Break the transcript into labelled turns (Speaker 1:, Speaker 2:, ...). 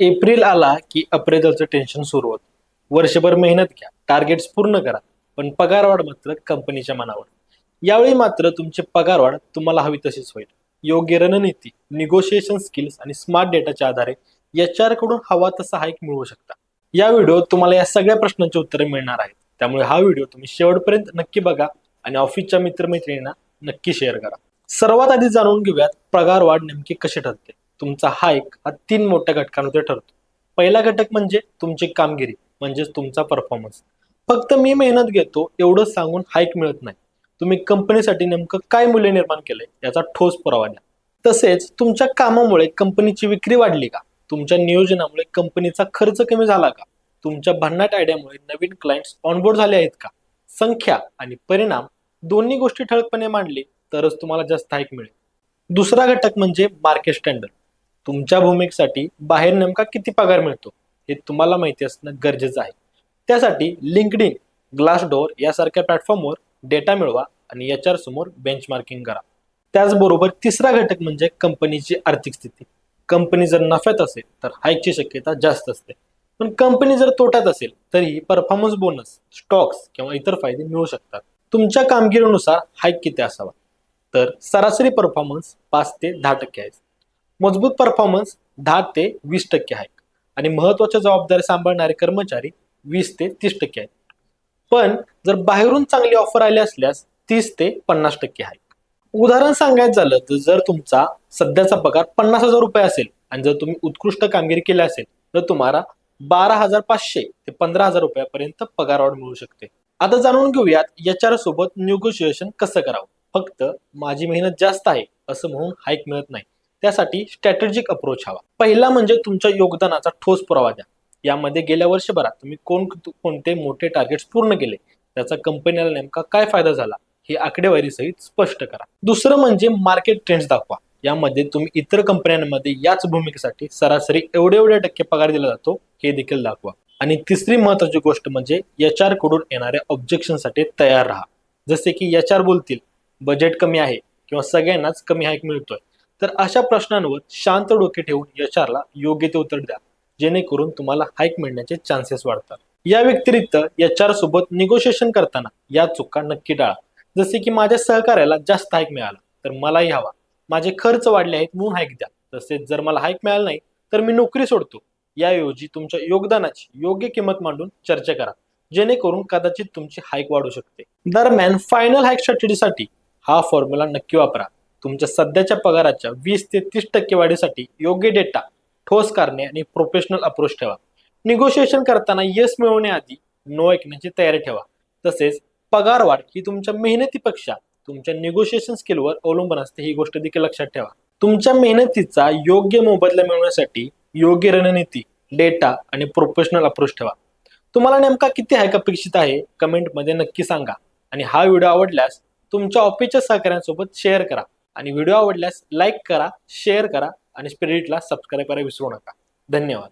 Speaker 1: April आला की अप्रेजलचं tension सुरू होतं. वर्षभर मेहनत घ्या टार्गेट्स पूर्ण करा पण पगारवाढ मात्र कंपनीच्या मनावर. यावेळी मात्र तुमची पगारवाढ तुम्हाला हवी तशीच होईल. योग्य रणनीती निगोशिएशन स्किल्स आणि स्मार्ट डेटाच्या आधारे एच आरकडून हवा तसा हाईक मिळवू शकता. या व्हिडिओत तुम्हाला या सगळ्या प्रश्नांची उत्तरे मिळणार आहेत. त्यामुळे हा व्हिडिओ तुम्ही शेवटपर्यंत नक्की बघा आणि ऑफिसच्या मित्रमैत्रिणींना नक्की शेअर करा. सर्वात आधी जाणून घेऊयात पगार वाढ नेमकी कशी ठरते. तुमचा हाईक हा तीन मोठ्या घटकांमध्ये ठरतो. पहिला घटक म्हणजे तुमची कामगिरी म्हणजेच तुमचा परफॉर्मन्स फक्त मी मेहनत घेतो एवढं सांगून हाईक मिळत नाही. तुम्ही कंपनीसाठी नेमकं काय मूल्य निर्माण केलंय याचा ठोस पुरावा द्या. तसेच तुमच्या कामामुळे कंपनीची विक्री वाढली का? तुमच्या नियोजनामुळे कंपनीचा खर्च कमी झाला का? तुमच्या भन्नाट आयडियामुळे नवीन क्लायंट्स ऑनबोर्ड झाले आहेत का? संख्या आणि परिणाम दोन्ही गोष्टी ठळकपणे मांडली तरच तुम्हाला जास्त हाईक मिळेल. दुसरा घटक म्हणजे मार्केट स्टँडर्ड तुमच्या भूमिकेसाठी बाहेर नेमका किती पगार मिळतो हे तुम्हाला माहिती असणं गरजेचं आहे. त्यासाठी लिंकड इन ग्लासडोअर यासारख्या प्लॅटफॉर्मवर डेटा मिळवा आणि एच आर समोर बेंचमार्किंग करा. त्याचबरोबर तिसरा घटक म्हणजे कंपनीची आर्थिक स्थिती. कंपनी जर नफ्यात असेल तर हाईकची शक्यता जास्त असते. पण कंपनी जर तोट्यात असेल तरीही परफॉर्मन्स बोनस स्टॉक्स किंवा इतर फायदे मिळू शकतात. तुमच्या कामगिरीनुसार हाईक किती असावा? तर सरासरी परफॉर्मन्स पाच ते दहा टक्के आहे मजबूत परफॉर्मन्स दहा ते वीस टक्के आहे. आणि महत्त्वाच्या जबाबदारी सांभाळणारे कर्मचारी वीस ते तीस टक्के आहेत. पण जर बाहेरून चांगली ऑफर आली असल्यास तीस ते पन्नास टक्के आहे. उदाहरण सांगायचं झालं तर जर तुमचा सध्याचा पगार पन्नास हजार रुपये असेल आणि जर तुम्ही उत्कृष्ट कामगिरी केली असेल तर तुम्हाला बारा हजार पाचशे ते पंधरा हजार रुपयापर्यंत पगार वाढ मिळू शकते. आता जाणून घेऊयात याच्या सोबत निगोशिएशन कसं करावं? फक्त माझी मेहनत जास्त आहे असं म्हणून हाईक मिळत नाही. त्यासाठी स्ट्रॅटेजिक अप्रोच हवा. पहिला म्हणजे तुमच्या योगदानाचा ठोस पुरावा द्या. यामध्ये गेल्या वर्षभरात तुम्ही कोण कोणते मोठे टार्गेट्स पूर्ण केले? त्याचा कंपनीला नेमका काय फायदा झाला? हे आकडेवारी सहित स्पष्ट करा. दुसरं म्हणजे मार्केट ट्रेंड्स दाखवा. यामध्ये तुम्ही इतर कंपन्यांमध्ये याच भूमिकेसाठी सरासरी एवढे एवढे टक्के पगार दिला जातो हे देखील दाखवा. आणि तिसरी महत्वाची गोष्ट म्हणजे एच आरकडून येणाऱ्या ऑब्जेक्शनसाठी तयार राहा. जसे की एच आर बोलतील बजेट कमी आहे किंवा सगळ्यांनाच कमी हाईक मिळतोय. तर अशा प्रश्नांवर शांत डोके ठेवून एच ला योग्य ते उत्तर द्या. जेणेकरून तुम्हाला हाईक मिळण्याचे चान्सेस वाढतात. या व्यतिरिक्त एच आर सोबत निगोशिएशन करताना या चुका नक्की टाळा. जसे की माझ्या सहकार्याला जास्त हाईक मिळाला तर मलाही हवा. माझे खर्च वाढले आहेत म्हणून हाईक द्या. तसेच जर मला हाईक मिळाला नाही तर मी नोकरी सोडतो. याऐवजी तुमच्या योगदानाची योग्य किंमत मांडून चर्चा करा. जेणेकरून कदाचित तुमची हाईक वाढू शकते. दरम्यान फायनल हाईक स्ट्रॅटेजीसाठी हा फॉर्म्युला नक्की वापरा. तुमच्या सध्याच्या पगाराच्या वीस ते तीस टक्के वाढीसाठी योग्य डेटा ठोस कारणे आणि प्रोफेशनल अप्रोच ठेवा. निगोशिएशन करताना यश मिळवण्याआधी नो ऐकण्याची तयारी ठेवा. तसेच पगार वाढ ही तुमच्या मेहनतीपेक्षा तुमच्या निगोशिएशन स्किलवर अवलंबून असते ही गोष्ट देखील लक्षात ठेवा. तुमच्या मेहनतीचा योग्य मोबदला मिळवण्यासाठी योग्य रणनीती डेटा आणि प्रोफेशनल अप्रोच ठेवा. तुम्हाला नेमका किती हायक अपेक्षित आहे? कमेंटमध्ये नक्की सांगा. आणि हा व्हिडिओ आवडल्यास तुमच्या ऑफिसच्या सहकाऱ्यांसोबत शेअर करा. आणि व्हिडिओ आवडल्यास लाईक करा शेअर करा आणि स्पिरिटला सबस्क्राईब करायला विसरू नका. धन्यवाद.